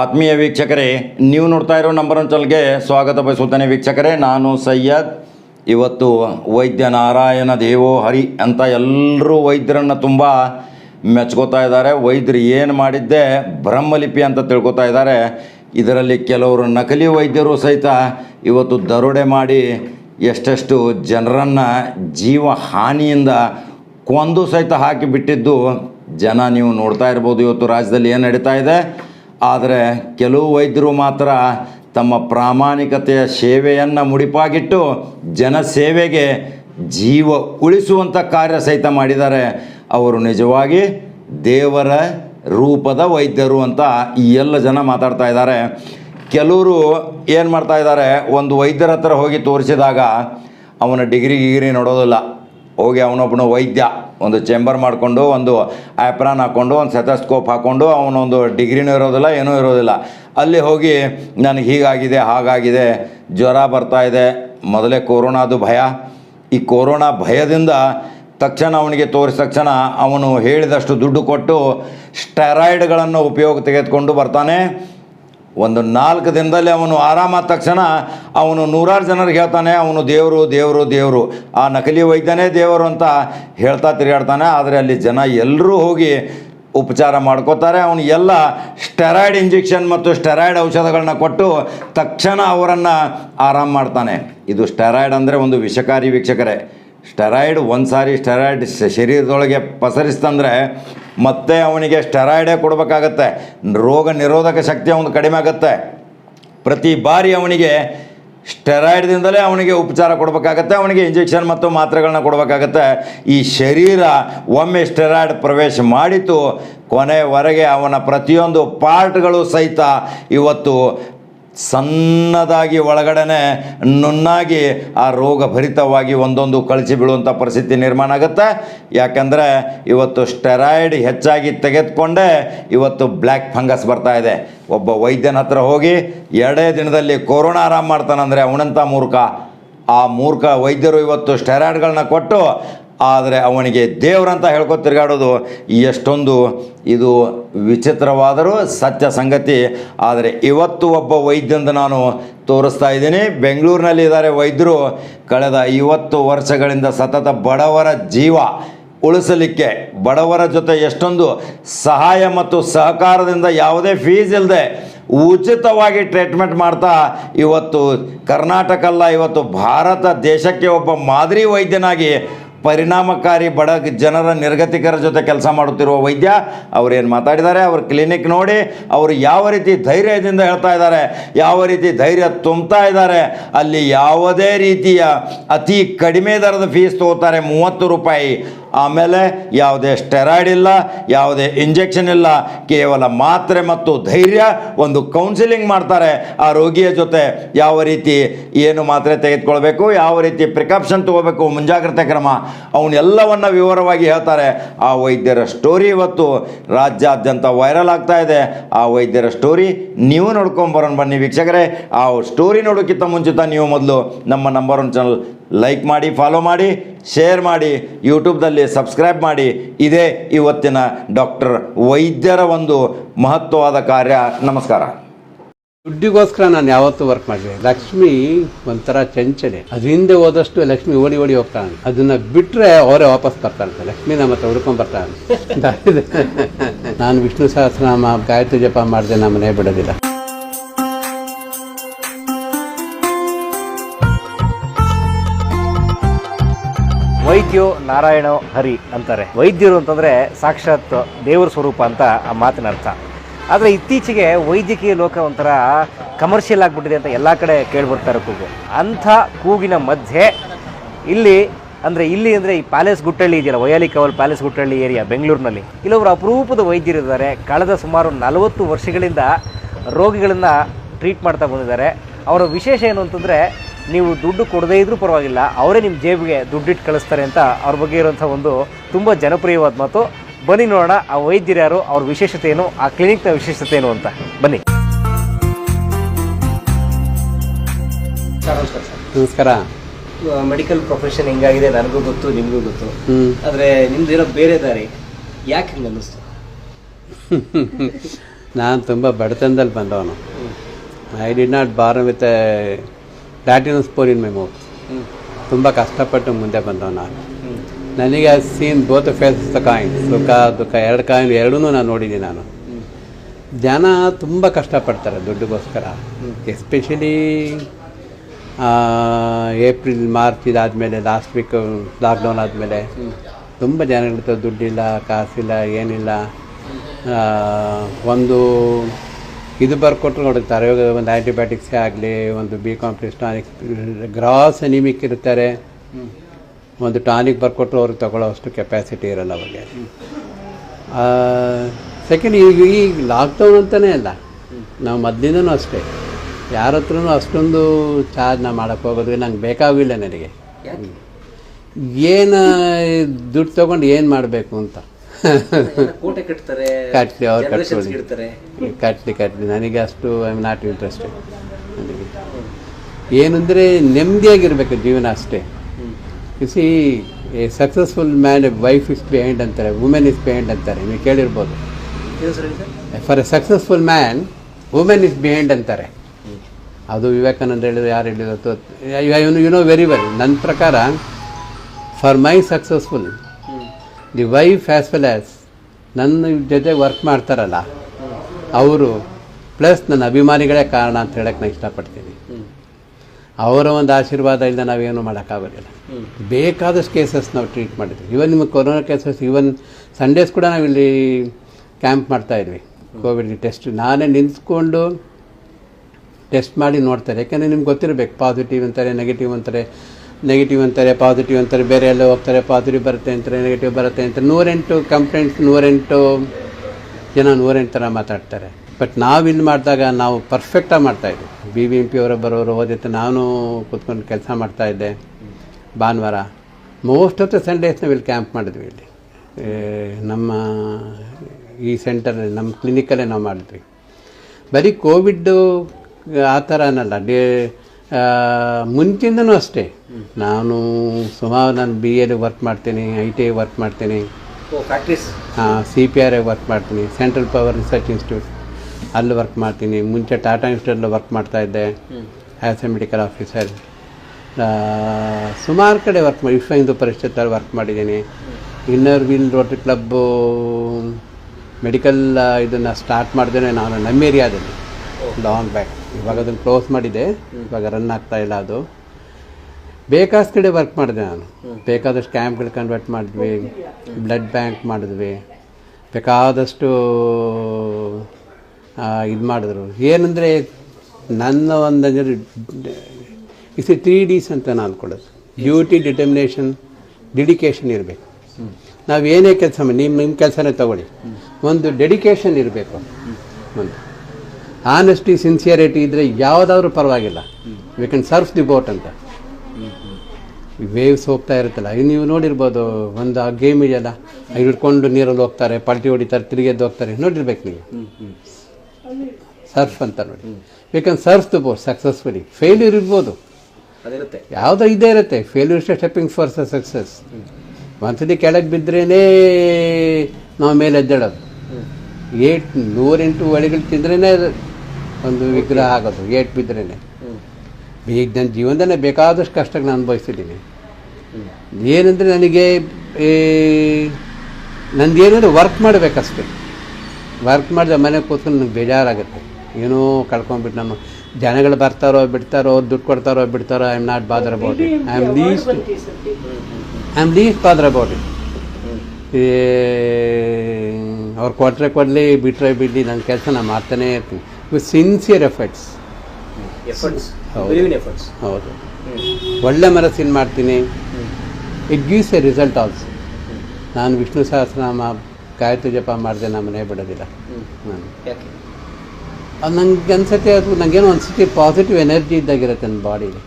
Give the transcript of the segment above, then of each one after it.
ಆತ್ಮೀಯ ವೀಕ್ಷಕರೇ, ನೀವು ನೋಡ್ತಾ ಇರೋ ನಂಬರ್ ಚಾನಲ್ಗೆ ಸ್ವಾಗತ ಬಯಸುತ್ತೇನೆ ವೀಕ್ಷಕರೇ. ನಾನು ಸಯ್ಯದ್ ಇವತ್ತು ವೈದ್ಯ ನಾರಾಯಣ ದೇವೋ ಹರಿ ಅಂತ ಎಲ್ಲರೂ ವೈದ್ಯರನ್ನು ತುಂಬ ಮೆಚ್ಕೋತಾ ಇದ್ದಾರೆ. ವೈದ್ಯರು ಏನು ಮಾಡಿದ್ದೆ ಬ್ರಹ್ಮಲಿಪಿ ಅಂತ ತಿಳ್ಕೊತಾ ಇದ್ದಾರೆ. ಇದರಲ್ಲಿ ಕೆಲವರು ನಕಲಿ ವೈದ್ಯರು ಸಹಿತ ಇವತ್ತು ದರೋಡೆ ಮಾಡಿ ಎಷ್ಟೆಷ್ಟು ಜನರನ್ನು ಜೀವ ಹಾನಿಯಿಂದ ಕೊಂದು ಸಹಿತ ಹಾಕಿಬಿಟ್ಟಿದ್ದು ಜನ ನೀವು ನೋಡ್ತಾ ಇರ್ಬೋದು. ಇವತ್ತು ರಾಜ್ಯದಲ್ಲಿ ಏನು ನಡೀತಾ ಇದೆ? ಆದರೆ ಕೆಲವು ವೈದ್ಯರು ಮಾತ್ರ ತಮ್ಮ ಪ್ರಾಮಾಣಿಕತೆಯ ಸೇವೆಯನ್ನು ಮುಡಿಪಾಗಿಟ್ಟು ಜನಸೇವೆಗೆ ಜೀವ ಉಳಿಸುವಂಥ ಕಾರ್ಯ ಸಹಿತ ಮಾಡಿದ್ದಾರೆ. ಅವರು ನಿಜವಾಗಿ ದೇವರ ರೂಪದ ವೈದ್ಯರು ಅಂತ ಈ ಎಲ್ಲ ಜನ ಮಾತಾಡ್ತಾ ಇದ್ದಾರೆ. ಕೆಲವರು ಏನು ಮಾಡ್ತಾ ಇದ್ದಾರೆ, ಒಂದು ವೈದ್ಯರ ಹತ್ರ ಹೋಗಿ ತೋರಿಸಿದಾಗ ಅವನ ಡಿಗ್ರಿ ಗಿಗ್ರಿ ನೋಡೋದಿಲ್ಲ. ಹೋಗಿ ಅವನೊಬ್ಬನು ವೈದ್ಯ, ಒಂದು ಚೇಂಬರ್ ಮಾಡಿಕೊಂಡು, ಒಂದು ಆ್ಯಪ್ರಾನ್ ಹಾಕ್ಕೊಂಡು ಒಂದು ಸೆಥಸ್ಕೋಪ್ ಹಾಕ್ಕೊಂಡು ಅವನೊಂದು ಡಿಗ್ರಿನೂ ಇರೋದಿಲ್ಲ, ಏನೂ ಇರೋದಿಲ್ಲ. ಅಲ್ಲಿ ಹೋಗಿ, ನನಗೆ ಹೀಗಾಗಿದೆ, ಹಾಗಾಗಿದೆ, ಜ್ವರ ಬರ್ತಾ ಇದೆ, ಮೊದಲೇ ಕೊರೋನಾದು ಭಯ. ಈ ಕೊರೋನಾ ಭಯದಿಂದ ತಕ್ಷಣ ಅವನಿಗೆ ತೋರಿಸಿದ ತಕ್ಷಣ ಅವನು ಹೇಳಿದಷ್ಟು ದುಡ್ಡು ಕೊಟ್ಟು ಸ್ಟೆರಾಯ್ಡ್ಗಳನ್ನು ಉಪಯೋಗ ತೆಗೆದುಕೊಂಡು ಬರ್ತಾನೆ. ಒಂದು ನಾಲ್ಕು ದಿನದಲ್ಲಿ ಅವನು ಆರಾಮಾದ ತಕ್ಷಣ ಅವನು ನೂರಾರು ಜನರಿಗೆ ಹೇಳ್ತಾನೆ, ಅವನು ದೇವರು ದೇವರು ದೇವರು. ಆ ನಕಲಿ ವೈದ್ಯನೇ ದೇವರು ಅಂತ ಹೇಳ್ತಾ ತಿರುಗಾಡ್ತಾನೆ, ಆದರೆ ಅಲ್ಲಿ ಜನ ಎಲ್ಲರೂ ಹೋಗಿ ಉಪಚಾರ ಮಾಡ್ಕೋತಾರೆ. ಅವನು ಎಲ್ಲ ಸ್ಟೆರಾಯ್ಡ್ ಇಂಜೆಕ್ಷನ್ ಮತ್ತು ಸ್ಟೆರಾಯ್ಡ್ ಔಷಧಗಳನ್ನ ಕೊಟ್ಟು ತಕ್ಷಣ ಅವರನ್ನು ಆರಾಮ ಮಾಡ್ತಾನೆ. ಇದು ಸ್ಟೆರಾಯ್ಡ್ ಅಂದರೆ ಒಂದು ವಿಷಕಾರಿ ವೀಕ್ಷಕರೇ. ಸ್ಟೆರಾಯ್ಡ್ ಒಂದು ಸಾರಿ ಸ್ಟೆರಾಯ್ಡ್ ಶರೀರದೊಳಗೆ ಪಸರಿಸ್ತಂದರೆ ಮತ್ತೆ ಅವನಿಗೆ ಸ್ಟೆರಾಯ್ಡೇ ಕೊಡಬೇಕಾಗತ್ತೆ. ರೋಗ ನಿರೋಧಕ ಶಕ್ತಿ ಅವನು ಕಡಿಮೆ ಆಗುತ್ತೆ. ಪ್ರತಿ ಬಾರಿ ಅವನಿಗೆ ಸ್ಟೆರಾಯ್ಡ್ದಿಂದಲೇ ಅವನಿಗೆ ಉಪಚಾರ ಕೊಡಬೇಕಾಗತ್ತೆ, ಅವನಿಗೆ ಇಂಜೆಕ್ಷನ್ ಮತ್ತು ಮಾತ್ರೆಗಳನ್ನ ಕೊಡಬೇಕಾಗತ್ತೆ. ಈ ಶರೀರ ಒಮ್ಮೆ ಸ್ಟೆರಾಯ್ಡ್ ಪ್ರವೇಶ ಮಾಡಿತು, ಕೊನೆವರೆಗೆ ಅವನ ಪ್ರತಿಯೊಂದು ಪಾರ್ಟ್ಗಳು ಸಹಿತ ಇವತ್ತು ಸಣ್ಣದಾಗಿ ಒಳಗಡೆನೆ ನುಣ್ಣಾಗಿ ಆ ರೋಗ ಭರಿತವಾಗಿ ಒಂದೊಂದು ಕಳಚಿ ಬೀಳುವಂಥ ಪರಿಸ್ಥಿತಿ ನಿರ್ಮಾಣ ಆಗುತ್ತೆ. ಯಾಕಂದರೆ ಇವತ್ತು ಸ್ಟೆರಾಯ್ಡ್ ಹೆಚ್ಚಾಗಿ ತೆಗೆದುಕೊಂಡೇ ಇವತ್ತು ಬ್ಲ್ಯಾಕ್ ಫಂಗಸ್ ಬರ್ತಾ ಇದೆ. ಒಬ್ಬ ವೈದ್ಯನ ಹತ್ರ ಹೋಗಿ ಎರಡೇ ದಿನದಲ್ಲಿ ಕೊರೋನಾ ಆರಾಮ ಮಾಡ್ತಾನಂದರೆ ಅವನಂಥ ಮೂರ್ಖ. ಆ ಮೂರ್ಖ ವೈದ್ಯರು ಇವತ್ತು ಸ್ಟೆರಾಯ್ಡ್ಗಳನ್ನ ಕೊಟ್ಟು ಆದರೆ ಅವನಿಗೆ ದೇವರಂತ ಹೇಳ್ಕೊ ತಿರುಗಾಡೋದು ಎಷ್ಟೊಂದು ಇದು ವಿಚಿತ್ರವಾದರೂ ಸತ್ಯ ಸಂಗತಿ. ಆದರೆ ಇವತ್ತು ಒಬ್ಬ ವೈದ್ಯಂದು ನಾನು ತೋರಿಸ್ತಾ ಇದ್ದೀನಿ. ಬೆಂಗಳೂರಿನಲ್ಲಿ ಇದ್ದಾರೆ ವೈದ್ಯರು. ಕಳೆದ ಐವತ್ತು ವರ್ಷಗಳಿಂದ ಸತತ ಬಡವರ ಜೀವ ಉಳಿಸಲಿಕ್ಕೆ ಬಡವರ ಜೊತೆ ಎಷ್ಟೊಂದು ಸಹಾಯ ಮತ್ತು ಸಹಕಾರದಿಂದ ಯಾವುದೇ ಫೀಸ್ ಇಲ್ಲದೆ ಉಚಿತವಾಗಿ ಟ್ರೀಟ್ಮೆಂಟ್ ಮಾಡ್ತಾ ಇವತ್ತು ಕರ್ನಾಟಕ ಅಲ್ಲ, ಇವತ್ತು ಭಾರತ ದೇಶಕ್ಕೆ ಒಬ್ಬ ಮಾದರಿ ವೈದ್ಯನಾಗಿ ಪರಿಣಾಮಕಾರಿ ಬಡ ಜನರ ನಿರ್ಗತಿಕರ ಜೊತೆ ಕೆಲಸ ಮಾಡುತ್ತಿರುವ ವೈದ್ಯ ಅವರೇನು ಮಾತಾಡಿದ್ದಾರೆ, ಅವ್ರ ಕ್ಲಿನಿಕ್ ನೋಡಿ, ಅವರು ಯಾವ ರೀತಿ ಧೈರ್ಯದಿಂದ ಹೇಳ್ತಾ ಇದ್ದಾರೆ, ಯಾವ ರೀತಿ ಧೈರ್ಯ ತುಂಬ್ತಾ ಇದ್ದಾರೆ, ಅಲ್ಲಿ ಯಾವುದೇ ರೀತಿಯ ಅತಿ ಕಡಿಮೆ ದರದ ಫೀಸ್ ತಗೋತಾರೆ, ಮೂವತ್ತು ರೂಪಾಯಿ. ಆಮೇಲೆ ಯಾವುದೇ ಸ್ಟೆರಾಯ್ಡ್ ಇಲ್ಲ, ಯಾವುದೇ ಇಂಜೆಕ್ಷನ್ ಇಲ್ಲ, ಕೇವಲ ಮಾತ್ರೆ ಮತ್ತು ಧೈರ್ಯ ಒಂದು ಕೌನ್ಸಿಲಿಂಗ್ ಮಾಡ್ತಾರೆ. ಆ ರೋಗಿಯ ಜೊತೆ ಯಾವ ರೀತಿ ಏನು ಮಾತ್ರೆ ತೆಗೆದುಕೊಳ್ಬೇಕು, ಯಾವ ರೀತಿ ಪ್ರಿಕಾಪ್ಷನ್ ತಗೋಬೇಕು, ಮುಂಜಾಗ್ರತೆ ಕ್ರಮ, ಅವನ್ನೆಲ್ಲವನ್ನು ವಿವರವಾಗಿ ಹೇಳ್ತಾರೆ. ಆ ವೈದ್ಯರ ಸ್ಟೋರಿ ಇವತ್ತು ರಾಜ್ಯಾದ್ಯಂತ ವೈರಲ್ ಆಗ್ತಾ ಇದೆ. ಆ ವೈದ್ಯರ ಸ್ಟೋರಿ ನೀವು ನೋಡ್ಕೊಂಬರೋಣ ಬನ್ನಿ ವೀಕ್ಷಕರೇ. ಆ ಸ್ಟೋರಿ ನೋಡೋಕ್ಕಿಂತ ಮುಂಚಿತ ನೀವು ಮೊದಲು ನಮ್ಮ ನಂಬರ್ ಒನ್ ಚಾನಲ್ ಲೈಕ್ ಮಾಡಿ ಫಾಲೋ ಮಾಡಿ ಶೇರ್ ಮಾಡಿ ಯೂಟ್ಯೂಬ್ದಲ್ಲಿ ಸಬ್ಸ್ಕ್ರೈಬ್ ಮಾಡಿ. ಇದೇ ಇವತ್ತಿನ ಡಾಕ್ಟರ್ ವೈದ್ಯರ ಒಂದು ಮಹತ್ವವಾದ ಕಾರ್ಯ. ನಮಸ್ಕಾರ. ದುಡ್ಡಿಗೋಸ್ಕರ ನಾನು ಯಾವತ್ತೂ ವರ್ಕ್ ಮಾಡಿದೆ ಲಕ್ಷ್ಮಿ ಒಂಥರ ಚಂಚಲೆ. ಹಿಂದೆ ಹೋದಷ್ಟು ಲಕ್ಷ್ಮಿ ಓಡಿ ಓಡಿ ಹೋಗ್ತಾನೆ. ಅದನ್ನ ಬಿಟ್ರೆ ಅವರೇ ವಾಪಸ್ ಬರ್ತಾನೆ ಲಕ್ಷ್ಮಿ ನಮ್ಮ ಹತ್ರ ಹುಡ್ಕೊಂಡ್ ಬರ್ತಾನೆ. ನಾನು ವಿಷ್ಣು ಸಹಸ್ರನಾಮ ಗಾಯತ್ರಿ ಜಪ ಮಾಡಿದೆ ನಮ್ಮನೆ ಬಿಡೋದಿಲ್ಲ. ವೈದ್ಯೋ ನಾರಾಯಣ ಹರಿ ಅಂತಾರೆ. ವೈದ್ಯರು ಅಂತಂದ್ರೆ ಸಾಕ್ಷಾತ್ ದೇವರ ಸ್ವರೂಪ ಅಂತ ಆ ಮಾತಿನ ಅರ್ಥ. ಆದರೆ ಇತ್ತೀಚೆಗೆ ವೈದ್ಯಕೀಯ ಲೋಕ ಒಂಥರ ಕಮರ್ಷಿಯಲ್ ಆಗಿಬಿಟ್ಟಿದೆ ಅಂತ ಎಲ್ಲ ಕಡೆ ಕೇಳ್ಬರ್ತಾರೆ ಕೂಗು. ಅಂಥ ಕೂಗಿನ ಮಧ್ಯೆ ಇಲ್ಲಿ ಅಂದರೆ ಇಲ್ಲಿ ಅಂದರೆ ಈ ಪ್ಯಾಲೇಸ್ ಗುಟ್ಟಳ್ಳಿ ಇದೆಯಲ್ಲ, Vyalikaval palace Guttahalli area ಬೆಂಗಳೂರಿನಲ್ಲಿ. ಇಲ್ಲೊಬ್ಬರು ಅಪರೂಪದ ವೈದ್ಯರಿದ್ದಾರೆ ಕಳೆದ ಸುಮಾರು ನಲವತ್ತು ವರ್ಷಗಳಿಂದ ರೋಗಿಗಳನ್ನು ಟ್ರೀಟ್ ಮಾಡ್ತಾ ಬಂದಿದ್ದಾರೆ. ಅವರ ವಿಶೇಷ ಏನು ಅಂತಂದರೆ ನೀವು ದುಡ್ಡು ಕೊಡದೇ ಇದ್ರೂ ಪರವಾಗಿಲ್ಲ ಅವರೇ ನಿಮ್ಮ ಜೇಬಿಗೆ ದುಡ್ಡಿಟ್ಟು ಕಳಿಸ್ತಾರೆ ಅಂತ ಅವ್ರ ಬಗ್ಗೆ ಇರುವಂಥ ಒಂದು ತುಂಬ ಜನಪ್ರಿಯವಾದ ಮಾತು. ಬನ್ನಿ ನೋಡೋಣ ಆ ವೈದ್ಯರು ಯಾರು ಅವ್ರ ವಿಶೇಷತೆ ಏನು ಆ ಕ್ಲಿನಿಕ್ನ ವಿಶೇಷತೆ ಏನು ಅಂತ. ಬನ್ನಿ. ನಮಸ್ಕಾರ ಮೆಡಿಕಲ್ ಪ್ರೊಫೆಷನ್ ಹೆಂಗಾಗಿದೆ ನನಗೂ ಗೊತ್ತು ನಿಮಗೂ ಗೊತ್ತು. ಆದರೆ ನಿಮ್ದು ಏನೋ ಬೇರೆ ದಾರಿ. ಯಾಕೆ ಹಿಂಗೆ ಅನ್ನಿಸ್ತು? ನಾನು ತುಂಬ ಬಡತನದಲ್ಲಿ ಬಂದವನು. I did not born with Latino spoon in my mouth ತುಂಬ ಕಷ್ಟಪಟ್ಟು ಮುಂದೆ ಬಂದವ ನಾನು. ನನಗೆ seen both face the coin ಸುಖ ದುಃಖ ಎರಡು ಕಾಯಿನ್ ಎರಡೂ ನಾನು ನೋಡಿದ್ದೀನಿ ನಾನು. ಜನ ತುಂಬ ಕಷ್ಟಪಡ್ತಾರೆ ದುಡ್ಡುಗೋಸ್ಕರ. ಎಸ್ಪೆಷಲಿ ಏಪ್ರಿಲ್ ಮಾರ್ಚ್ ಇದಾದಮೇಲೆ ಲಾಸ್ಟ್ ವೀಕ್ ಲಾಕ್ಡೌನ್ ಆದಮೇಲೆ ತುಂಬ ಜನಗಳ ದುಡ್ಡಿಲ್ಲ ಕಾಸಿಲ್ಲ ಏನಿಲ್ಲ. ಒಂದು ಇದು ಬರ್ಕೊಟ್ರು ನೋಡುತ್ತಾರೆ ಇವಾಗ ಒಂದು ಆ್ಯಂಟಿಬಯೋಟಿಕ್ಸೇ ಆಗಲಿ ಒಂದು B complex tonic gross anaemic ಇರ್ತಾರೆ ಒಂದು ಟಾನಿಕ್ ಬರ್ಕೊಟ್ರು ಅವ್ರಿಗೆ ತಗೊಳ್ಳೋ ಅಷ್ಟು ಕೆಪಾಸಿಟಿ ಇರಲ್ಲ ಅವ್ರಿಗೆ. ಸೆಕೆಂಡ್ ಈಗ ಈಗ ಲಾಕ್ಡೌನ್ ಅಂತಲೇ ಅಲ್ಲ. ನಾವು ಮೊದಲಿಂದನೂ ಅಷ್ಟೇ. ಯಾರ ಹತ್ರನೂ ಅಷ್ಟೊಂದು ಚಾರ್ಜ್ ನಾ ಮಾಡೋಕ್ಕೆ ಹೋಗೋದು ನಂಗೆ ಬೇಕಾಗಿಲ್ಲ ನನಗೆ. ಏನು ದುಡ್ಡು ತೊಗೊಂಡು ಏನು ಮಾಡಬೇಕು ಅಂತ. ಕೋಟೆ ಕಟ್ತಾರೆ ಕಟ್ಲಿ ಅವ್ರು ಕಟ್ಕೊಳ್ಳಿ. ಕಟ್ಟಲಿ ಕಟ್ಲಿ ನನಗೆ ಅಷ್ಟು ಐ ಆಮ್ ನಾಟ್ ಇಂಟ್ರೆಸ್ಟೆಡ್ ನನಗೆ ಏನಂದರೆ ನೆಮ್ಮದಿಯಾಗಿರ್ಬೇಕು ಜೀವನ ಅಷ್ಟೇ. See a successful man wife is behind ಅಂತಾರೆ ವುಮೆನ್ ಇಸ್ ಬಿಹೈಂಡ್ ಅಂತಾರೆ. ನೀವು ಕೇಳಿರ್ಬೋದು. For a successful man women is behind ಅಂತಾರೆ. ಅದು ವಿವೇಕಾನಂದ ಹೇಳಿದ್ರು ಯಾರು ಹೇಳಿದ್ರು ಯು ನೋ ವೆರಿ ವೆಲ್ ನನ್ನ ಪ್ರಕಾರ for my successful the wife as well as ನನ್ನ ಜೊತೆ ವರ್ಕ್ ಮಾಡ್ತಾರಲ್ಲ, ಅವರು ಪ್ಲಸ್ ನನ್ನ ಅಭಿಮಾನಿಗಳೇ ಕಾರಣ ಅಂತ ಹೇಳಕ್ಕೆ ನಾನು ಇಷ್ಟಪಡ್ತೀನಿ. ಅವರ ಒಂದು ಆಶೀರ್ವಾದ ಇಲ್ಲ ನಾವೇನು ಮಾಡೋಕ್ಕಾಗೋದಿಲ್ಲ ಬೇಕಾದಷ್ಟು ಕೇಸಸ್ ನಾವು ಟ್ರೀಟ್ ಮಾಡಿದ್ವಿ. ಇವನ್ ನಿಮಗೆ ಕೊರೋನಾ ಕೇಸಸ್ ಇವನ್ ಸಂಡೇಸ್ ಕೂಡ ನಾವಿಲ್ಲಿ ಕ್ಯಾಂಪ್ ಮಾಡ್ತಾ ಇದ್ವಿ. ಕೋವಿಡ್ಗೆ ಟೆಸ್ಟ್ ನಾನೇ ನಿಂತ್ಕೊಂಡು ಟೆಸ್ಟ್ ಮಾಡಿ ನೋಡ್ತಾರೆ. ಯಾಕೆಂದರೆ ನಿಮ್ಗೆ ಗೊತ್ತಿರಬೇಕು ಪಾಸಿಟಿವ್ ಅಂತಾರೆ ನೆಗೆಟಿವ್ ಅಂತಾರೆ. ನೆಗೆಟಿವ್ ಅಂತಾರೆ ಪಾಸಿಟಿವ್ ಅಂತಾರೆ, ಬೇರೆ ಎಲ್ಲ ಹೋಗ್ತಾರೆ ಪಾಸಿಟಿವ್ ಬರುತ್ತೆ ಅಂತಾರೆ ನೆಗೆಟಿವ್ ಬರುತ್ತೆ ಅಂತಾರೆ ನೂರೆಂಟು ಕಂಪ್ಲೇಂಟ್ಸ್ ನೂರೆಂಟು ಜನ ನೂರೆಂಟು ಥರ ಮಾತಾಡ್ತಾರೆ. ಬಟ್ ನಾವು ಇಲ್ಲಿ ಮಾಡಿದಾಗ ನಾವು ಪರ್ಫೆಕ್ಟಾಗಿ ಮಾಡ್ತಾಯಿದ್ವಿ ಬಿ ಬಿ ಎಂ ಪಿ ಅವರ ಬರೋರು ಓದಿತ್ತು ನಾನು ಕೂತ್ಕೊಂಡು ಕೆಲಸ ಮಾಡ್ತಾಯಿದ್ದೆ ಭಾನುವಾರ. ಮೋಸ್ಟ್ ಆಫ್ ದ ಸಂಡೇಸ್ ನಾವು ಇಲ್ಲಿ ಕ್ಯಾಂಪ್ ಮಾಡಿದ್ವಿ ಇಲ್ಲಿ. ನಮ್ಮ ಈ ಸೆಂಟರ್ ನಮ್ಮ ಕ್ಲಿನಿಕಲ್ಲೇ ನಾವು ಮಾಡಿದ್ವಿ. ಬರೀ ಕೋವಿಡ್ಡು ಆ ಥರ ಅನ್ನಲ್ಲ ಡೇ ಮುಂಚಿಂದನೂ ಅಷ್ಟೇ. ನಾನು ಸುಮಾರು ನಾನು ಬಿ ಎಡ್ ವರ್ಕ್ ಮಾಡ್ತೀನಿ ಐ ಟಿ ಐ ವರ್ಕ್ ಮಾಡ್ತೀನಿ. ಹಾಂ C P R I work ಮಾಡ್ತೀನಿ ಸೆಂಟ್ರಲ್ ಪವರ್ ರಿಸರ್ಚ್ ಇನ್ಸ್ಟಿಟ್ಯೂಟ್ ಅಲ್ಲಿ ವರ್ಕ್ ಮಾಡ್ತೀನಿ. ಮುಂಚೆ ಟಾಟಾ ಇನ್ಸ್ಟಿಟ್ಯೂಟಲ್ಲಿ ವರ್ಕ್ ಮಾಡ್ತಾ ಇದ್ದೆ ಆ್ಯಸ್ ಎ ಮೆಡಿಕಲ್ ಆಫೀಸರ್ ಸುಮಾರು ಕಡೆ ವರ್ಕ್ ಮಾಡಿ ವಿಶ್ವ ಹಿಂದೂ ಪರಿಷತ್ತಲ್ಲಿ ವರ್ಕ್ ಮಾಡಿದ್ದೀನಿ. Inner wheel rotary club medical ಇದನ್ನು ಸ್ಟಾರ್ಟ್ ಮಾಡಿದ್ರೆ ನಾನು ನಮ್ಮ ಏರಿಯಾದಲ್ಲಿ ಲಾಂಗ್ ಬ್ಯಾಕ್ ಇವಾಗ ಅದನ್ನು ಕ್ಲೋಸ್ ಮಾಡಿದೆ. ಇವಾಗ ರನ್ ಆಗ್ತಾ ಇಲ್ಲ ಅದು. ಬೇಕಾದ ಕಡೆ ವರ್ಕ್ ಮಾಡಿದೆ ನಾನು. ಬೇಕಾದಷ್ಟು ಕ್ಯಾಂಪ್ಗಳು ಕನ್ವರ್ಟ್ ಮಾಡಿದ್ವಿ. ಬ್ಲಡ್ ಬ್ಯಾಂಕ್ ಮಾಡಿದ್ವಿ. ಬೇಕಾದಷ್ಟು ಇದು ಮಾಡಿದ್ರು. ಏನಂದರೆ ನನ್ನ ಒಂದು ಇಸ್ ತ್ರೀ ಡೀಸ್ ಅಂತ ನಾನು ಅಂದ್ಕೊಳ್ಳೋದು ಡ್ಯೂಟಿ ಡಿಟರ್ಮಿನೇಷನ್ ಡೆಡಿಕೇಶನ್ ಇರಬೇಕು. ನಾವು ಏನೇ ಕೆಲಸ ಮಾಡಿ ನಿಮ್ಮ ನಿಮ್ಮ ಕೆಲಸನೇ ತಗೊಳ್ಳಿ. ಒಂದು ಡೆಡಿಕೇಶನ್ ಇರಬೇಕು. ಒಂದು. ಆನೆಸ್ಟಿ ಸಿನ್ಸಿಯರಿಟಿ ಇದ್ದರೆ ಯಾವುದಾದ್ರೂ ಪರವಾಗಿಲ್ಲ. We can surf the boat ಅಂತ. ವೇವ್ಸ್ ಹೋಗ್ತಾ ಇರುತ್ತಲ್ಲ ಈಗ ನೀವು ನೋಡಿರ್ಬೋದು ಒಂದು ಆ ಗೇಮ್ ಇದೆಯಲ್ಲ ಹಿಡ್ಕೊಂಡು ನೀರಲ್ಲಿ ಹೋಗ್ತಾರೆ ಪಲ್ಟಿ ಹೊಡಿತಾರೆ ತಿರುಗೆದ್ದು ಹೋಗ್ತಾರೆ ನೋಡಿರ್ಬೇಕು ನೀವು. ಸರ್ಫ್ ಅಂತ ನೋಡಿ. We can surf the boat successfully failure ಇರ್ಬೋದು. ಯಾವುದೋ ಇದೇ ಇರುತ್ತೆ. ಫೇಲ್ಯೂರ್ ಸ್ಟೆಪ್ಪಿಂಗ್ ಫಾರ್ ಸಕ್ಸಸ್ ಒಂದ್ಸತಿ ಕೆಳಗೆ ಬಿದ್ದರೇ ನಾವು ಮೇಲೆ ಎದ್ದೇಳೋದು. ಏಟ್ ನೂರೆಂಟು ಒಳಗಳು ತಿಂದ್ರೇ ಒಂದು ವಿಗ್ರಹ ಆಗೋದು ಏಟ್ ಬಿದ್ದರೇನೆ ಈಗ ನನ್ನ ಜೀವನದಲ್ಲೇ ಬೇಕಾದಷ್ಟು ಕಷ್ಟಗಳನ್ನ ಅನುಭವಿಸಿದ್ದೀನಿ ಏನಂದರೆ ನನಗೆ ಈ, ನಂದು ಏನಂದರೆ ವರ್ಕ್ ಮಾಡಬೇಕಷ್ಟೇ. ವರ್ಕ್ ಮಾಡಿದ ಮನೆ ಕೂತ್ಕೊಂಡು ನನಗೆ ಬೇಜಾರಾಗುತ್ತೆ. ಏನೋ ಕಳ್ಕೊಂಡ್ಬಿಟ್ಟು ನಮ್ಮ ಜನಗಳು ಬರ್ತಾರೋ ಬಿಡ್ತಾರೋ ದುಡ್ಡು ಕೊಡ್ತಾರೋ ಬಿಡ್ತಾರೋ I am not bother about it I am least I am least bother about it ಅವ್ರು ಕೊಟ್ಟರೆ ಕೊಡಲಿ ಬಿಟ್ಟರೆ ಬಿಡಲಿ ನನ್ನ ಕೆಲಸ ನಾನು ಮಾಡ್ತಾನೇ ಇರ್ತೀನಿ. ವಿತ್ ಸಿನ್ಸಿಯರ್ ಎಫರ್ಟ್ಸ್ ಎಫರ್ಟ್ಸ್ ಹೌದು. ಒಳ್ಳೆ ಮನಸ್ಸಿನ ಮಾಡ್ತೀನಿ. It gives a result also ನಾನು ವಿಷ್ಣು ಸಹಸ್ರನಾಮ ಗಾಯತ್ರಿ ಜಪ ಮಾಡಿದೆ ನಾನು ಮನೆ ಬಿಡೋದಿಲ್ಲ. ನಾನು. ಅದು ನಂಗೆ ಅನ್ಸತ್ತೆ ಅದು ನನಗೇನು ಅನ್ಸತ್ತೆ ಪಾಸಿಟಿವ್ ಎನರ್ಜಿ ಇದ್ದಾಗಿರುತ್ತೆ ನನ್ನ ಬಾಡಿಲಿ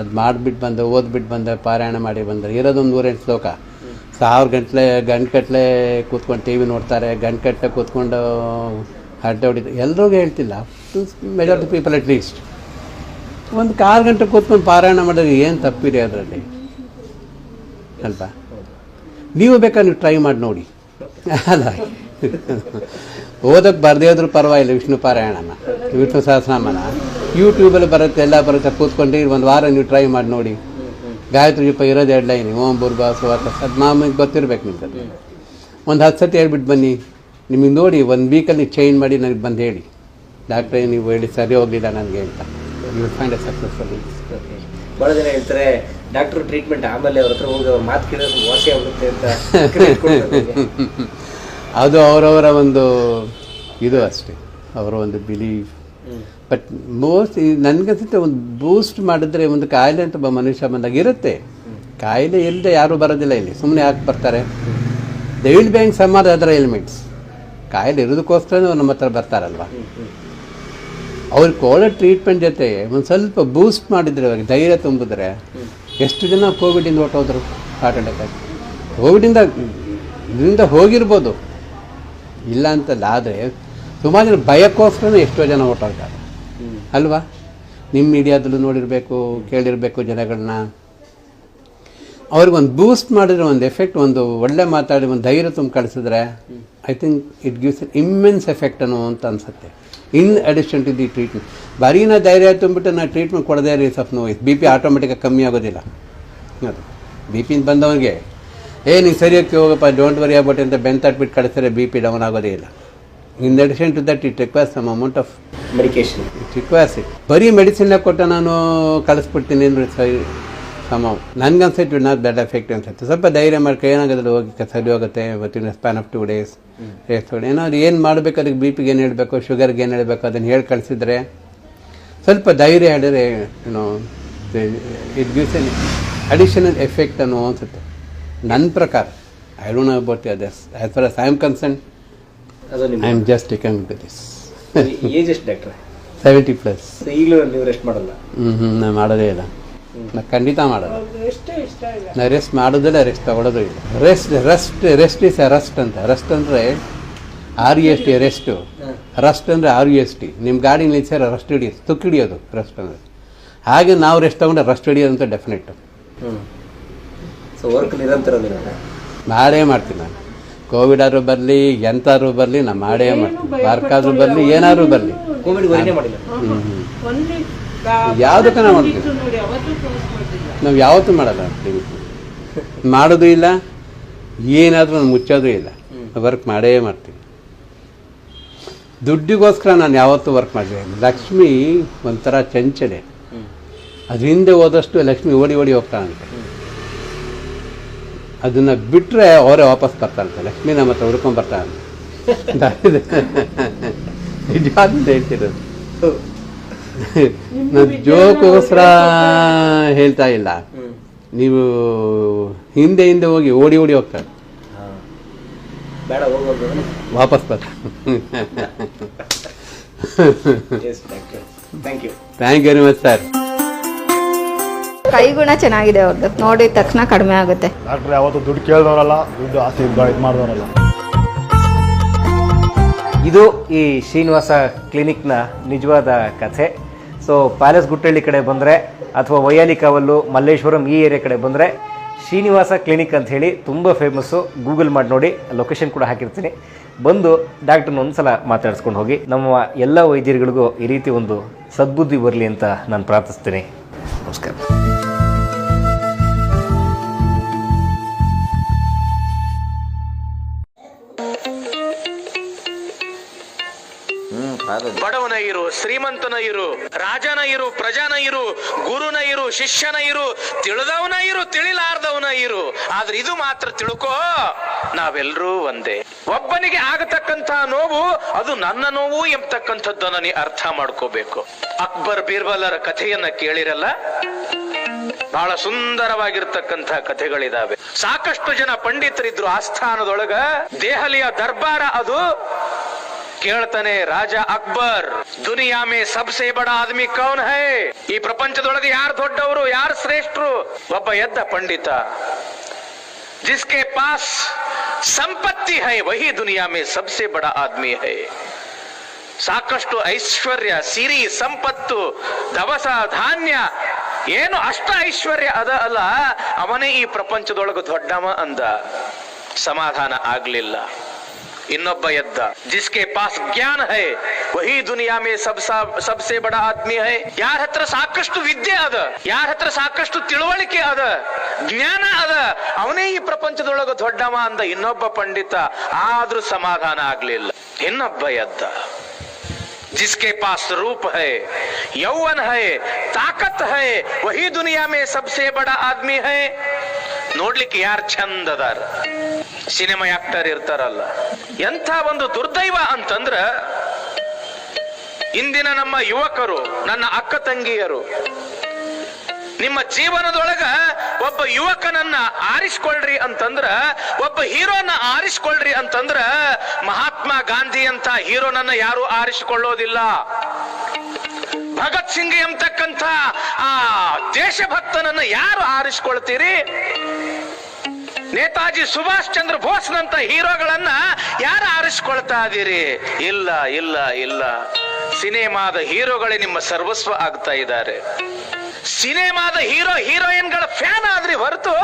ಅದು ಮಾಡಿಬಿಟ್ಟು ಬಂದೆ ಓದ್ಬಿಟ್ಟು ಬಂದೆ ಪಾರಾಯಣ ಮಾಡಿ ಬಂದೆ. ಇರೋದೊಂದು ನೂರೆಂಟು ಶ್ಲೋಕ. ಸಾವಿರ ಗಂಟ್ಲೆ ಕಟ್ಲೆ ಕೂತ್ಕೊಂಡು ಟಿ ವಿ ನೋಡ್ತಾರೆ ಗಂಟೆಗಟ್ಟಲೆ ಕೂತ್ಕೊಂಡು ಹರಟೆ ಎಲ್ಲರೂ ಹೇಳ್ತಿಲ್ಲ. ಮೆಜಾರಿಟಿ ಪೀಪಲ್ ಅಟ್ ಲೀಸ್ಟ್ ಒಂದು ಕಾರು ಗಂಟೆ ಕೂತ್ಕೊಂಡು ಪಾರಾಯಣ ಮಾಡೋದು ಏನು ತಪ್ಪಿದೆ ಅದರಲ್ಲಿ? ಅಲ್ವಾ? ನೀವು ಬೇಕಾದ್ರೆ ನೀವು ಟ್ರೈ ಮಾಡಿ ನೋಡಿ. ಅಲ್ಲ. ಓದಕ್ಕೆ ಬರದೇ ಆದರೂ ಪರವಾಗಿಲ್ಲ ವಿಷ್ಣು ಪಾರಾಯಣನ. ವಿಷ್ಣು ಸಹಸ್ರನಾಮನ ಯೂಟ್ಯೂಬಲ್ಲಿ ಬರುತ್ತೆ, ಎಲ್ಲ ಬರುತ್ತೆ. ಕೂತ್ಕೊಂಡು ಒಂದು ವಾರ ನೀವು ಟ್ರೈ ಮಾಡಿ ನೋಡಿ. ಗಾಯತ್ರಿ ಜಪ ಇರೋದು ಎರಡು ಲೈನ್ ಓಂ ಬುರ್ಬಾ ಸುವಾತ ಅದು ಗೊತ್ತಿರ್ಬೇಕು ನಿಮ್ಗೆ. ಒಂದು ಹತ್ತು ಸತಿ ಹೇಳ್ಬಿಟ್ಟು ಬನ್ನಿ. ನಿಮಗೆ ನೋಡಿ ಒಂದು ವೀಕಲ್ಲಿ ಚೇಂಜ್ ಮಾಡಿ ನನಗೆ ಬಂದು ಹೇಳಿ. ಡಾಕ್ಟ್ರೇ ನೀವು ಹೇಳಿ ಸರಿ ಹೋಗಲಿಲ್ಲ ನನಗೆ ಅಂತ. ಯು ಫೈಂಡ್ ಎ ಸಕ್ಸಸ್ಫುಲ್ ಭಾಳ ಜನ ಹೇಳ್ತಾರೆ ಡಾಕ್ಟರ್ ಟ್ರೀಟ್ಮೆಂಟ್ ಆಮೇಲೆ ಅವ್ರ ಹತ್ರ ಹೋಗಿ ಅವ್ರ ಮಾತು ಕೇಳಿದ್ರೆ ವಾಸಿ ಆಗುತ್ತೆ ಅಂತ ಅದು ಅವರವರ ಒಂದು ಇದು ಅಷ್ಟೇ ಅವರ ಒಂದು ಬಿಲೀಫ್ ಬಟ್ ಮೋಸ್ಟ್ ನನಗನ್ಸುತ್ತೆ ಒಂದು ಬೂಸ್ಟ್ ಮಾಡಿದ್ರೆ ಒಂದು ಕಾಯಿಲೆ ಅಂತ ಒಬ್ಬ ಮನುಷ್ಯ ಬಂದಾಗ ಇರುತ್ತೆ. ಕಾಯಿಲೆ ಇಲ್ಲದೆ ಯಾರೂ ಬರೋದಿಲ್ಲ ಇಲ್ಲಿ. ಸುಮ್ಮನೆ ಯಾಕೆ ಬರ್ತಾರೆ? They will bank some other other elements ಕಾಯಿಲೆ ಇರೋದಕ್ಕೋಸ್ಕರ ನಮ್ಮ ಹತ್ರ ಬರ್ತಾರಲ್ವ? ಅವ್ರಿಗೆ ಒಳ್ಳೆ ಟ್ರೀಟ್ಮೆಂಟ್ ಜೊತೆ ಒಂದು ಸ್ವಲ್ಪ ಬೂಸ್ಟ್ ಮಾಡಿದ್ರೆ ಅವ್ರಿಗೆ ಧೈರ್ಯ ತುಂಬಿದ್ರೆ ಎಷ್ಟು ಜನ ಕೋವಿಡಿಂದ ಹೊಟ್ಟೋದ್ರು ಹಾರ್ಟ್ ಅಟ್ಯಾಕ್ ಆಗಿ? ಕೋವಿಡಿಂದ ಇದರಿಂದ ಹೋಗಿರ್ಬೋದು. ಇಲ್ಲ ಅಂತಲ್ಲ ಆದರೆ ಸುಮಾರು ಜನ ಭಯಕ್ಕೋಸ್ಕರ ಎಷ್ಟೋ ಜನ ಹೊಟ್ಟೋಗ್ತಾರೆ ಅಲ್ವಾ? ನಿಮ್ಮ ಮೀಡಿಯಾದಲ್ಲೂ ನೋಡಿರಬೇಕು, ಕೇಳಿರಬೇಕು ಜನಗಳನ್ನ. ಅವ್ರಿಗೊಂದು ಬೂಸ್ಟ್ ಮಾಡಿದ್ರೆ ಒಂದು ಎಫೆಕ್ಟ್ ಒಂದು ಒಳ್ಳೆ ಮಾತಾಡಿ ಒಂದು ಧೈರ್ಯ ತುಂಬ ಕಳಿಸಿದ್ರೆ I think it gives an immense effect ಅನ್ನೋ ಅಂತ ಅನ್ಸುತ್ತೆ. In addition to the treatment ಬರೀ ನಾ ಧೈರ್ಯ ತುಂಬಿಟ್ಟು ನಾ ಟ್ರೀಟ್ಮೆಂಟ್ ಕೊಡದೇ ರೀ ಸ್ವಲ್ಪ ನೋವು ಬಿ ಪಿ ಆಟೋಮೆಟಿಕಾಗಿ ಕಮ್ಮಿ ಆಗೋದಿಲ್ಲ. ಅದು ಬಿ ಪಿಯಿಂದ ಬಂದವನಿಗೆ ಏ ನೀನು ಸರಿಯೋಕ್ಕೆ ಹೋಗಪ್ಪ ಡೋಂಟ್ ವರಿ ಆಗ್ಬಿಟ್ಟು ಅಂತ ಬೆನ್ ತಟ್ಬಿಟ್ಟು ಕಳಿಸಿದ್ರೆ ಬಿ ಪಿ ಡೌನ್ ಆಗೋದೇ ಇಲ್ಲ. In addition to that it requires some amount of medication it requires it ಬರೀ ಮೆಡಿಸಿನ್ ಕೊಟ್ಟ ನಾನು ಕಳಿಸ್ಬಿಡ್ತೀನಿ ಅಂದ್ರೆ ಸರಿ. ಸಮ ನನ್ಗನ್ಸಿಟ್ ವಿಲ್ ನಾಟ್ ದಟ್ ಎಫೆಕ್ಟ್ ಅನ್ಸುತ್ತೆ. ಸ್ವಲ್ಪ ಧೈರ್ಯ ಮಾಡಿ ಏನಾಗುತ್ತೆ ಹೋಗಿ ಸರಿ ಹೋಗುತ್ತೆ ಇವತ್ತಿನ ಸ್ಪ್ಯಾನ್ ಆಫ್ ಟು ಡೇಸ್ ರೇಸ್ ಅದು ಏನು ಮಾಡಬೇಕು ಅದಕ್ಕೆ ಬಿ ಪಿಗೆ ಏನು ಹೇಳಬೇಕು ಶುಗರ್ಗೆ ಏನು ಹೇಳಬೇಕು ಅದನ್ನು ಹೇಳಿ ಕಳಿಸಿದ್ರೆ ಸ್ವಲ್ಪ ಧೈರ್ಯ ಹೇಳಿದ್ರೆ ಏನೋ it gives an additional effect ಅನ್ನೋ ಅನ್ಸುತ್ತೆ. ನನ್ನ ಪ್ರಕಾರ I don't know about others as far as I am concern I am just taken to this age ಎಷ್ಟು ಡಾಕ್ಟ್ರೆ ಸೆವೆಂಟಿ ಪ್ಲಸ್ ಈಗಲೂ ನೀವು ರೆಸ್ಟ್ ಮಾಡಲ್ಲ? ಹ್ಞೂ ಹ್ಞೂ ನಾನು ಮಾಡೋದೇ ಇಲ್ಲ. ನಾನು ಖಂಡಿತ ಮಾಡಲ್ಲ ನಾ ರೆಸ್ಟ್ ಮಾಡೋದಿಲ್ಲ ರೆಸ್ಟ್ ತಗೊಳ್ಳೋದು ಇಲ್ಲ. Rest rest rest is rest ಅಂತ. ರೆಸ್ಟ್ ಅಂದರೆ R U S T rest rust ಅಂದರೆ ಆರ್ ಯು ಎಸ್ ಟಿ ನಿಮ್ಮ ಗಾಡಿ ನಿಲ್ಸಾರ ರಸ್ಟ್ ಹಿಡಿಯೋದು ತುಕ್ಕು ಹಿಡಿಯೋದು ರೆಸ್ಟ್ ಅಂದರೆ. ಹಾಗೆ ನಾವು ರೆಸ್ಟ್ ತಗೊಂಡ್ರೆ ರಸ್ಟ್ ಹಿಡಿಯೋದು ಅಂತ ಡೆಫಿನೆಟ್ ಮಾಡೇ ಮಾಡ್ತೀನಿ ನಾನು. ಕೋವಿಡ್ ಆದ್ರೂ ಬರಲಿ ಎಂತಾದ್ರೂ ಬರಲಿ ನಾನು ಮಾಡೇ ಮಾಡ್ತೀನಿ. ವರ್ಕ್ ಆದ್ರೂ ಬರಲಿ ಏನಾದ್ರೂ ಬರಲಿ. ಮಾಡ್ತೀನಿ ಯಾವುದಕ್ಕೂ ನಾವು ಮಾಡ್ತೀವಿ ನಾವು ಯಾವತ್ತೂ ಮಾಡಲ್ಲ clinic. ಮಾಡೋದು ಇಲ್ಲ ಏನಾದರೂ ನಾನು ಮುಚ್ಚೋದು ಇಲ್ಲ. ವರ್ಕ್ ಮಾಡೇ ಮಾಡ್ತೀನಿ. ದುಡ್ಡಿಗೋಸ್ಕರ ನಾನು ಯಾವತ್ತೂ ವರ್ಕ್ ಮಾಡಿದೆ ಲಕ್ಷ್ಮಿ ಒಂಥರ ಚಂಚಲೆ ಅದ್ರ ಹಿಂದೆ ಹೋದಷ್ಟು ಲಕ್ಷ್ಮಿ ಓಡಿ ಓಡಿ ಹೋಗ್ತಾನಂತೆ ಅದನ್ನು ಬಿಟ್ಟರೆ ಅವರೇ ವಾಪಸ್ ಬರ್ತಾನಂತೆ ಲಕ್ಷ್ಮಿ ನಮ್ಮ ಹತ್ರ ಹುಡ್ಕೊಂಡ್ ನಿಜ ನಿಜವಾದ ಹೇಳ್ತಿರೋದು. ನಾನು ಜೋಕೋಸ್ಕರ ಹೇಳ್ತಾ ಇಲ್ಲ. ನೀವು ಹಿಂದೆ ಹಿಂದೆ ಹೋಗಿ ಓಡಿ ಓಡಿ ಹೋಗ್ತಾರೆ. ಹಾ. ಬೇಡ ಹೋಗೋದು ವಾಪಸ್ ಬರ್ತಾರೆ yes thank you thank you very much sir ಕೈಗುಣ ಚೆನ್ನಾಗಿದೆ ಅವ್ರದ್ದು. ನೋಡಿದ ತಕ್ಷಣ ಕಡಿಮೆ ಆಗುತ್ತೆ. ಡಾಕ್ಟ್ರ್ ಯಾವತ್ತು ದುಡ್ಡು ಕೇಳಿದವರಲ್ಲ ದುಡ್ಡು ಆಸೆ ಇದು ಮಾಡಿದವರಲ್ಲ. ಇದು ಈ ಶ್ರೀನಿವಾಸ ಕ್ಲಿನಿಕ್ನ ನಿಜವಾದ ಕಥೆ. ಸೊ ಪ್ಯಾಲೇಸ್ ಗುಟ್ಟಳ್ಳಿ ಕಡೆ ಬಂದರೆ ಅಥವಾ ವೈಯಾಲಿ ಕಾವಲ್ಲು ಮಲ್ಲೇಶ್ವರಂ ಈ ಏರಿಯಾ ಕಡೆ ಬಂದರೆ ಶ್ರೀನಿವಾಸ ಕ್ಲಿನಿಕ್ ಅಂತ ಹೇಳಿ ತುಂಬ ಫೇಮಸ್ಸು ಗೂಗಲ್ ಮಾಡಿ ನೋಡಿ ಲೊಕೇಶನ್ ಕೂಡ ಹಾಕಿರ್ತೀನಿ. ಬಂದು ಡಾಕ್ಟ್ರನ್ನ ಒಂದ್ಸಲ ಮಾತಾಡಿಸ್ಕೊಂಡು ಹೋಗಿ. ನಮ್ಮ ಎಲ್ಲ ವೈದ್ಯರುಗಳಿಗೂ ಈ ರೀತಿ ಒಂದು ಸದ್ಬುದ್ಧಿ ಬರಲಿ ಅಂತ ನಾನು ಪ್ರಾರ್ಥಿಸ್ತೀನಿ. ನಮಸ್ಕಾರ. ಬಡವನ ಇರು ಶ್ರೀಮಂತನ ಇರು, ರಾಜನ ಇರು, ಪ್ರಜಾನ ಇರು, ಗುರುನ ಇರು, ಶಿಷ್ಯನ ಇರು, ತಿಳಿದವನ ಇರು, ತಿಳಿಲಾರ್ದವನ ಇರು. ಆದ್ರೆ ಇದು ಮಾತ್ರ ತಿಳ್ಕೋ ನಾವೆಲ್ಲರೂ ಒಂದೇ. ಒಬ್ಬನಿಗೆ ಆಗತಕ್ಕಂತಹ ನೋವು, ಅದು ನನ್ನ ನೋವು ಎಂಬತಕ್ಕಂಥದ್ದನ್ನ ನೀ ಅರ್ಥ ಮಾಡ್ಕೋಬೇಕು. ಅಕ್ಬರ್ ಬೀರ್ಬಲರ ಕಥೆಯನ್ನ ಕೇಳಿರಲ್ಲ? ಬಹಳ ಸುಂದರವಾಗಿರ್ತಕ್ಕಂಥ ಕಥೆಗಳಿದಾವೆ. ಸಾಕಷ್ಟು ಜನ ಪಂಡಿತರಿದ್ರು ಆಸ್ಥಾನದೊಳಗ, ದೆಹಲಿಯ ದರ್ಬಾರ ಅದು ಕೇಳ್ತಾನೆ, ರಾಜ ಅಕ್ಬರ್ ದುನಿಯಾ ಮೇ ಸಬ್ಸೆ ಬಡ ಆದ್ಮಿ ಕೌನ್ ಹೈ? ಈ ಪ್ರಪಂಚದೊಳಗೆ ಯಾರು ದೊಡ್ಡವರು, ಯಾರು ಶ್ರೇಷ್ಠರು? ಒಬ್ಬ ಎದ್ದ ಪಂಡಿತ, ಜಿಸ್ಕೆ ಪಾಸ್ ಸಂಪತ್ತಿ ಹೈ, ವಹಿ ದುನಿಯಾ ಮೇ ಸಬ್ಸೆ ಬಡ ಆದ್ಮಿ ಹೈ. ಸಾಕಷ್ಟು ಐಶ್ವರ್ಯ, ಸಿರಿ, ಸಂಪತ್ತು, ದವಸ, ಧಾನ್ಯ, ಏನು ಅಷ್ಟ ಐಶ್ವರ್ಯ ಅದ ಅಲ್ಲ, ಅವನೇ ಈ ಪ್ರಪಂಚದೊಳಗೆ ದೊಡ್ಡವ ಅಂದ. ಸಮಾಧಾನ ಆಗ್ಲಿಲ್ಲ. ಇನ್ನೊಬ್ಬ ಎದ್ದ ಜಿಸ್ಕೆ ಪಾಸ್ ಜ್ಞಾನ ಹೈ ವಹಿ ದುನಿಯಾ ಮೇ ಸಬ್ ಸಬ್ಸೆ ಬಡ ಆದ್ಮಿ ಹೈ ಯಾರ ಹತ್ರ ಸಾಕಷ್ಟು ವಿದ್ಯೆ ಅದ ಯಾರ ಹತ್ರ ಸಾಕಷ್ಟು ತಿಳುವಳಿಕೆ ಅದ ಜ್ಞಾನ ಅದ ಅವನೇ ಈ ಪ್ರಪಂಚದೊಳಗ ದೊಡ್ಡವ ಅಂದ ಇನ್ನೊಬ್ಬ ಪಂಡಿತ ಆದ್ರೂ ಸಮಾಧಾನ ಆಗ್ಲಿಲ್ಲ ಇನ್ನೊಬ್ಬ ಎದ್ದ जिसके पास रूप है यौवन है ताकत है वही दुनिया में सबसे बड़ा आदमी है ನೋಡ್ಲಿಕ್ಕೆ ಯಾರು ಚಂದ ಅದಾರ ಸಿನಿಮಾ ಆಕ್ಟರ್ ಇರ್ತಾರಲ್ಲ, ಎಂಥ ಒಂದು ದುರ್ದೈವ ಅಂತಂದ್ರ ಇಂದಿನ ನಮ್ಮ ಯುವಕರು, ನನ್ನ ಅಕ್ಕ ತಂಗಿಯರು, ನಿಮ್ಮ ಜೀವನದೊಳಗ ಒಬ್ಬ ಯುವಕನನ್ನ ಆರಿಸ್ಕೊಳ್ರಿ ಅಂತಂದ್ರ, ಒಬ್ಬ ಹೀರೋನ ಆರಿಸ್ಕೊಳ್ರಿ ಅಂತಂದ್ರ, ಮಹಾತ್ಮ ಗಾಂಧಿ ಅಂತ ಹೀರೋನನ್ನ ಯಾರು ಆರಿಸಿಕೊಳ್ಳೋದಿಲ್ಲ. ಭಗತ್ ಸಿಂಗ್ ಎಂತಕ್ಕಂಥ ಆ ದೇಶಭಕ್ತನನ್ನ ಯಾರು ಆರಿಸ್ಕೊಳ್ತೀರಿ? ನೇತಾಜಿ ಸುಭಾಷ್ ಚಂದ್ರ ಬೋಸ್ನಂತ ಹೀರೋಗಳನ್ನ ಯಾರು ಆರಿಸಿಕೊಳ್ತಾ ಇದ್ದೀರಿ? ಇಲ್ಲ ಇಲ್ಲ ಇಲ್ಲ. ಸಿನಿಮಾದ ಹೀರೋಗಳೇ ನಿಮ್ಮ ಸರ್ವಸ್ವ ಆಗ್ತಾ ಇದ್ದಾರೆ. ಸಿನಿಮಾದ ಹೀರೋ, ಹೀರೋಯಿನ್ಗಳ ಫ್ಯಾನ್ ಆದ್ರಿ ಹೊರತು.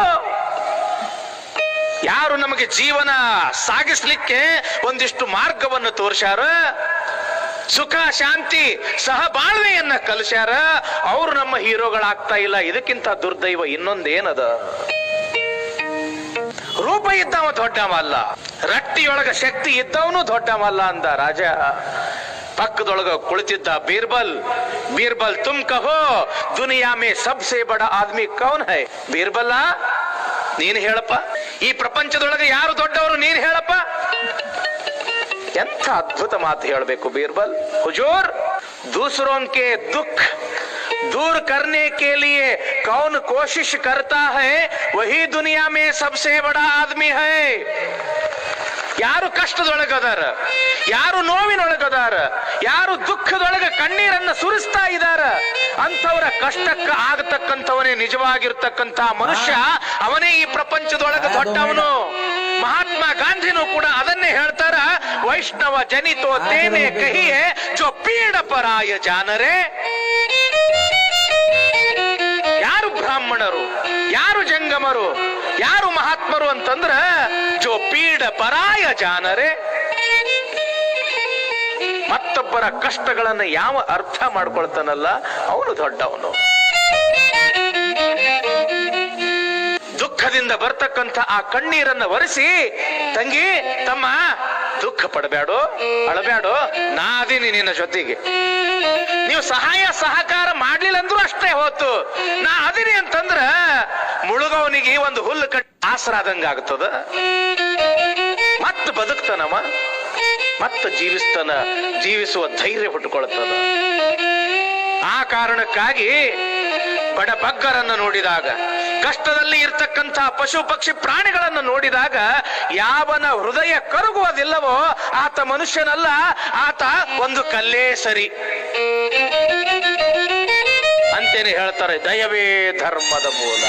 ಯಾರು ನಮಗೆ ಜೀವನ ಸಾಗಿಸ್ಲಿಕ್ಕೆ ಒಂದಿಷ್ಟು ಮಾರ್ಗವನ್ನು ತೋರ್ಸ್ಯಾರ? ಸುಖ, ಶಾಂತಿ ಸಹಬಾಳ್ವೆಯನ್ನ ಕಲಿಸ್ಯಾರ? ಅವರು ನಮ್ಮ ಹೀರೋಗಳಾಗ್ತಾ ಇಲ್ಲ. ಇದಕ್ಕಿಂತ ದುರ್ದೈವ ಇನ್ನೊಂದೇನದ? ರೂಪ ಇದ್ದವ ದೊಡ್ಡ ಮಲ್ಲ. ರಟ್ಟಿಯೊಳಗ ಶಕ್ತಿ ಇದ್ದವನು ದೊಡ್ಡ ಮಲ್ಲ ಅಂದ ರಾಜ. ಪಕ್ಕದೊಳಗ ಕುಳಿತಿದ್ದ ಬೀರ್ಬಲ್. ಬೀರ್ಬಲ್, ತುಮ್ ಕಹೋ, ದುನಿಯಾ ಮೇ ಸಬ್ಸೆ ಬಡ ಆದ್ಮಿ ಕೌನ್ ಹೈ? ಬೀರ್ಬಲ್ ನೀನ್ ಹೇಳಪ್ಪ. ಈ ಪ್ರಪಂಚದೊಳಗ ಯಾರು ದೊಡ್ಡವರು ನೀನ್ ಹೇಳಪ್ಪ. ಎಂಥ ಅದ್ಭುತ ಮಾತು ಹೇಳಬೇಕು ಬೀರ್ಬಲ್. ಹುಜೂರ್ ದೂಸರೋನ್ ದುಃಖ ದೂರ್ ಕರ್ನೆ ಕೇಳಿಯೇ कौन कोशिश करता है वही दुनिया में सबसे बड़ा आदमी है ಯಾರು ಕಷ್ಟದೊಳಗದಾರ ಯಾರು ನೋವಿನೊಳಗದಾರ ಯಾರು ದುಃಖದೊಳಗ ಕಣ್ಣೀರನ್ನ ಸುರಿಸ್ತಾ ಇದಾರ ಅಂಥವರ ಕಷ್ಟಕ್ಕ ಆಗತಕ್ಕಂಥವನೇ ನಿಜವಾಗಿರ್ತಕ್ಕಂಥ ಮನುಷ್ಯ ಅವನೇ ಈ ಪ್ರಪಂಚದೊಳಗ ದೊಡ್ಡವನು ಮಹಾತ್ಮ ಗಾಂಧಿನೂ ಕೂಡ ಅದನ್ನೇ ಹೇಳ್ತಾರ ವೈಷ್ಣವ ಜನಿತೋ ತೇನೆ ಕಹಿಯೇ ಜೋ ಪೀಡ ಪರಾಯ ಜಾನರೇ ಬ್ರಾಹ್ಮಣರು, ಯಾರು ಜಂಗಮರು, ಯಾರು ಮಹಾತ್ಮರು ಅಂತಂದ್ರ ಜೋ ಪೀಡ ಪರಾಯ ಜಾನರೇ. ಮತ್ತೊಬ್ಬರ ಕಷ್ಟಗಳನ್ನ ಯಾವ ಅರ್ಥ ಮಾಡ್ಕೊಳ್ತಾನಲ್ಲ, ಅವನು ದೊಡ್ಡವನು. ದುಃಖದಿಂದ ಬರ್ತಕ್ಕಂಥ ಆ ಕಣ್ಣೀರನ್ನ ಒರೆಸಿ, ತಂಗಿ, ತಮ್ಮ, ದುಃಖ ಪಡಬೇಡೋ ಅಳಬೇಡೋ ನಾದಿನಿ ನಿನ್ನ ಜೊತೆಗೆ. ನೀವು ಸಹಾಯ ಸಹಕಾರ ಮಾಡ್ಲಿಲ್ಲ ಅಂದ್ರೂ ಅಷ್ಟೇ ಹೊತ್ತು ನಾ ಅದಿನಿ ಅಂತಂದ್ರ ಮುಳುಗವನಿಗೆ ಒಂದು ಹುಲ್ಲು ಕಟ್ಟಿ ಆಸರಾದಂಗ ಆಗ್ತದ ಮತ್ತ ಬದುಕ್ತಾನವ ಮತ್ತ ಜೀವಿಸ್ತನ, ಜೀವಿಸುವ ಧೈರ್ಯ ಹುಟ್ಟುಕೊಳ್ತದ. ಆ ಕಾರಣಕ್ಕಾಗಿ ಬಡ ಬಗ್ಗರನ್ನು ನೋಡಿದಾಗ, ಕಷ್ಟದಲ್ಲಿ ಇರ್ತಕ್ಕಂಥ ಪಶು ಪಕ್ಷಿ ಪ್ರಾಣಿಗಳನ್ನು ನೋಡಿದಾಗ ಯಾವನ ಹೃದಯ ಕರಗುವುದಿಲ್ಲವೋ ಆತ ಮನುಷ್ಯನಲ್ಲ, ಆತ ಒಂದು ಕಲ್ಲೇ ಸರಿ. ಅಂತೇನೆ ಹೇಳ್ತಾರೆ ದಯವೇ ಧರ್ಮದ ಮೂಲ.